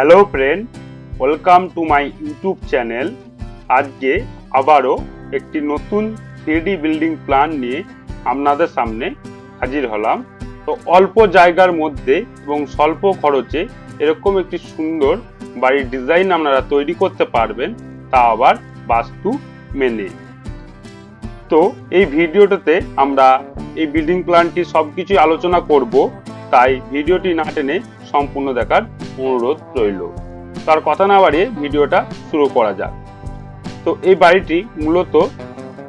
Hello friend welcome to my YouTube channel আজকে আবারও একটি নতুন থ্রিডি বিল্ডিং প্ল্যান নিয়ে আপনাদের সামনে হাজির হলাম। তো অল্প জায়গার মধ্যে এবং স্বল্প খরচে এরকম একটি সুন্দর বাড়ির ডিজাইন আপনারা তৈরি করতে পারবেন, তা আবার বাস্তু মেনে। তো এই ভিডিওটাতে আমরা এই বিল্ডিং প্ল্যানটি সব কিছুই আলোচনা করব। তাই ভিডিওটি না টেনে সম্পূর্ণ দেখার অনুরোধ রইল। তার কথা না বাড়িয়ে ভিডিওটা শুরু করা যাক। তো এই বাড়িটি মূলত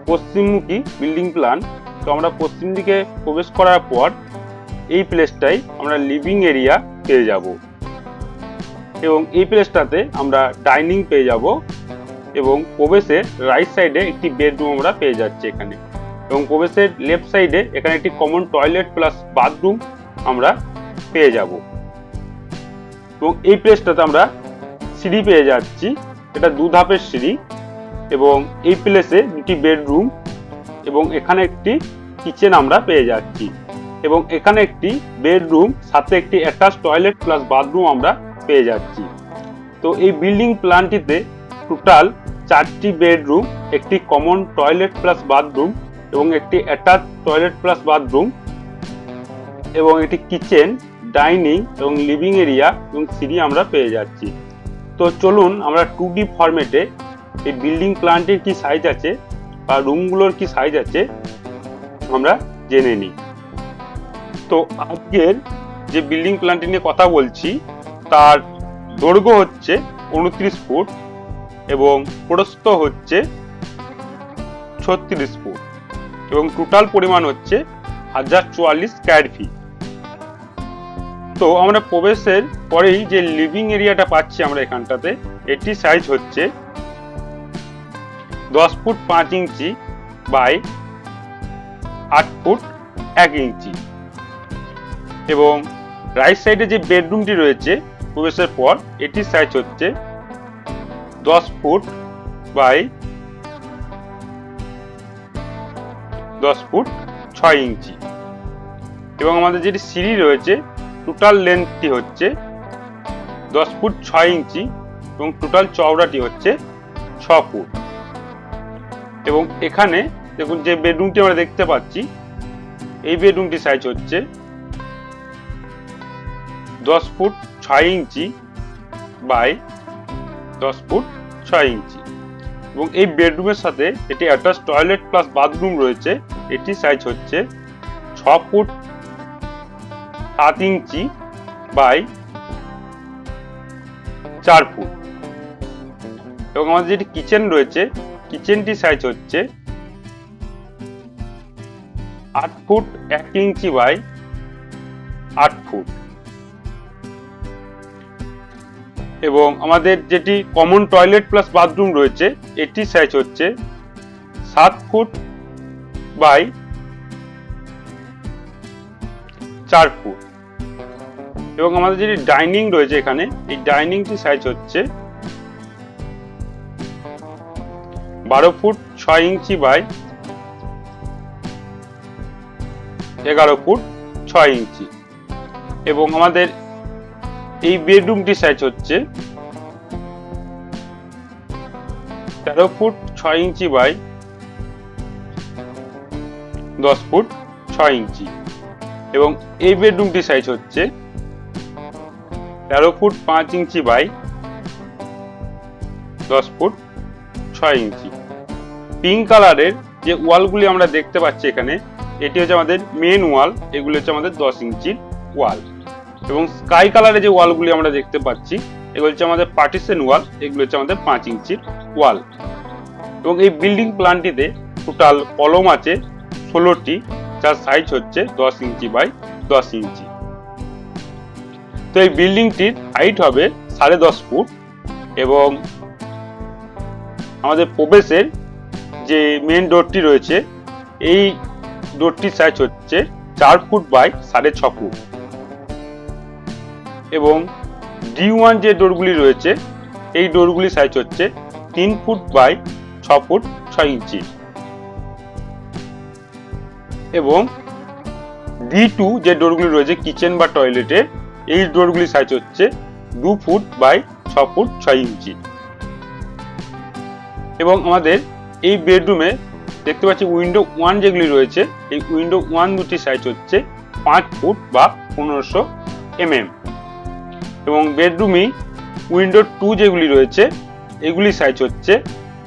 পশ্চিমমুখী বিল্ডিং প্ল্যান। তো আমরা পশ্চিম দিকে প্রবেশ করার পর এই প্লেসটাই আমরা লিভিং এরিয়া পেয়ে যাব। এবং এই প্লেসটাতে আমরা ডাইনিং পেয়ে যাব এবং প্রবেশের রাইট সাইডে একটি বেডরুম আমরা পেয়ে যাচ্ছি এখানে। এবং প্রবেশের লেফট সাইডে এখানে একটি কমন টয়লেট প্লাস বাথরুম আমরা পেয়ে যাব। এবং এই প্লেসটাতে আমরা সিঁড়ি পেয়ে যাচ্ছি। এটা দু ধাপের সিঁড়ি এবং এই প্লেসে দুটি বেডরুম এবং এখানে একটি কিচেন আমরা পেয়ে যাচ্ছি। এবং এখানে একটি বেডরুম সাথে একটি অ্যাটাচ টয়লেট প্লাস বাথরুম আমরা পেয়ে যাচ্ছি। তো এই বিল্ডিং প্ল্যানটিতে টোটাল চারটি বেডরুম একটি কমন টয়লেট প্লাস বাথরুম এবং একটি অ্যাটাচ টয়লেট প্লাস বাথরুম এবং এটি কিচেন, ডাইনিং এবং লিভিং এরিয়া এবং সিঁড়ি আমরা পেয়ে যাচ্ছি। তো চলুন আমরা টু ডি ফরম্যাটে এই বিল্ডিং প্ল্যানটির কি সাইজ আছে বা রুমগুলোর কি সাইজ আছে আমরা জেনে নিই। তো আজকের যে বিল্ডিং প্ল্যানটি নিয়ে কথা বলছি, তার দৈর্ঘ্য হচ্ছে উনত্রিশ ফুট এবং প্রস্থ হচ্ছে ছত্রিশ ফুট এবং টোটাল পরিমাণ হচ্ছে হাজার চুয়াল্লিশ স্কোয়ার ফিট তো আমরা প্রবেশের পরেই যে লিভিং এরিয়াটা পাচ্ছি আমরা এখানটাতে এটি সাইজ হচ্ছে দশ ফুট পাঁচ ইঞ্চি বাই আট ফুট এক ইঞ্চি। এবং রাইট সাইডে যে বেডরুমটি রয়েছে প্রবেশের পর, এটির সাইজ হচ্ছে দশ ফুট বাই দশ ফুট ছয় ইঞ্চি। এবং আমাদের যেটি সিঁড়ি রয়েছে টোটাল লেন্থটি হচ্ছে দশ ফুট ছয় ইঞ্চি এবং টোটাল চওড়াটি হচ্ছে ছ ফুট। এবং এখানে দেখুন যে বেডরুমটি আমরা দেখতে পাচ্ছি, এই বেডরুমটি সাইজ হচ্ছে দশ ফুট ছয় ইঞ্চি বাই দশ ফুট ছয় ইঞ্চি। এবং এই বেডরুমের সাথে এটি অ্যাটাচ টয়লেট প্লাস বাথরুম রয়েছে এটি সাইজ হচ্ছে ছ ফুট সাত ইঞ্চি বাই চার ফুট। এবং আমাদের যেটি কিচেন রয়েছে, কিচেনটি সাইজ হচ্ছে আট ফুট এক ইঞ্চি বাই আট ফুট। এবং আমাদের যেটি কমন টয়লেট প্লাস বাথরুম রয়েছে, এটি সাইজ হচ্ছে সাত ফুট বাই চার ফুট। এবং আমাদের যেটি ডাইনিং রয়েছে এখানে, এই ডাইনিংটি সাইজ হচ্ছে বারো ফুট ছয় ইঞ্চি বাই এগারো ফুট ছয় ইঞ্চি। এবং আমাদের এই বেডরুমটি সাইজ হচ্ছে তেরো ফুট ছয় ইঞ্চি বাই দশ ফুট ছয় ইঞ্চি। এবং এই বেডরুমটি সাইজ হচ্ছে তেরো ফুট পাঁচ ইঞ্চি বাই দশ ফুট ছয় ইঞ্চি। পিঙ্ক কালারের যে ওয়ালগুলি আমরা দেখতে পাচ্ছি এখানে, এটি হচ্ছে আমাদের মেন ওয়াল এগুলি হচ্ছে আমাদের দশ ইঞ্চির ওয়াল এবং স্কাই কালারের যে ওয়ালগুলি আমরা দেখতে পাচ্ছি, এগুলো হচ্ছে আমাদের পার্টিশন ওয়াল এগুলো হচ্ছে আমাদের পাঁচ ইঞ্চির ওয়াল এবং এই বিল্ডিং প্ল্যানটিতে টোটাল কলম আছে ষোলোটি, যার সাইজ হচ্ছে দশ ইঞ্চি বাই দশ ইঞ্চি। তো এই বিল্ডিংটির হাইট হবে সাড়ে দশ ফুট এবং আমাদের প্রবেশের যে মেন ডোরটি রয়েছে, এই ডোরটির সাইজ হচ্ছে চার ফুট বাই সাড়ে ছ ফুট। এবং ডি ওয়ান যে ডোরগুলি রয়েছে, এই ডোরগুলি সাইজ হচ্ছে তিন ফুট বাই ছ ফুট ছয় ইঞ্চি। এবং ডি টু যে ডোরগুলি রয়েছে কিচেন বা টয়লেটের এই ডোরগুলি সাইজ হচ্ছে দু ফুট বাই ছ ফুট ছয় ইঞ্চি। এবং আমাদের এই বেডরুমে দেখতে পাচ্ছি উইন্ডো ওয়ান যেগুলি রয়েছে, এই উইন্ডো ওয়ান দুটি সাইজ হচ্ছে পাঁচ ফুট বা পনেরোশো এমএম এবং বেডরুমই উইন্ডো টু যেগুলি রয়েছে, এগুলি সাইজ হচ্ছে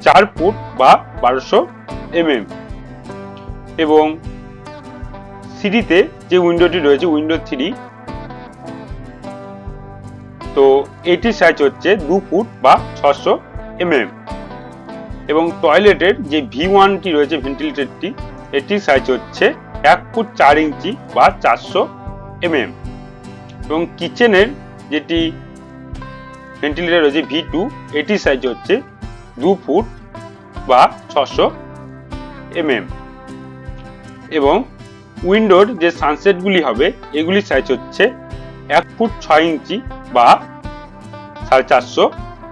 চার ফুট বা বারোশো এমএম এবং সিঁড়িতে যে উইন্ডোটি রয়েছে উইন্ডো থ্রি তো এটির সাইজ হচ্ছে দু ফুট বা ছশো এমএম এবং টয়লেটের যে ভি ওয়ানটি রয়েছে ভেন্টিলেটরটি এটির সাইজ হচ্ছে এক ফুট চার ইঞ্চি বা চারশো এমএম এবং কিচেনের যেটি ভেন্টিলেটর রয়েছে ভি টু এটির সাইজ হচ্ছে দু ফুট বা ছশো এমএম এবং উইন্ডোর যে সানসেটগুলি হবে, এগুলির সাইজ হচ্ছে এক ফুট ছয় ইঞ্চি বা সাড়ে চারশো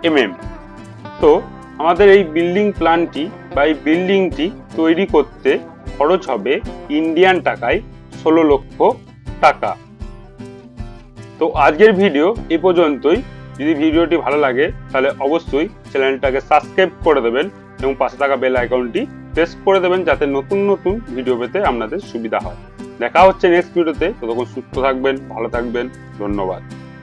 এমএম তো আমাদের এই বিল্ডিং প্ল্যানটি বা এই বিল্ডিংটি তৈরি করতে খরচ হবে ইন্ডিয়ান টাকায় ষোলো লক্ষ টাকা। তো আজকের ভিডিও এ পর্যন্তই। যদি ভিডিওটি ভালো লাগে, তাহলে অবশ্যই চ্যানেলটাকে সাবস্ক্রাইব করে দেবেন এবং পাশে থাকা বেল আইকনটি প্রেস করে দেবেন যাতে নতুন নতুন ভিডিও পেতে আপনাদের সুবিধা হয়। দেখা হচ্ছে নেক্সট ভিডিওতে ততক্ষণ সুস্থ থাকবেন, ভালো থাকবেন। ধন্যবাদ।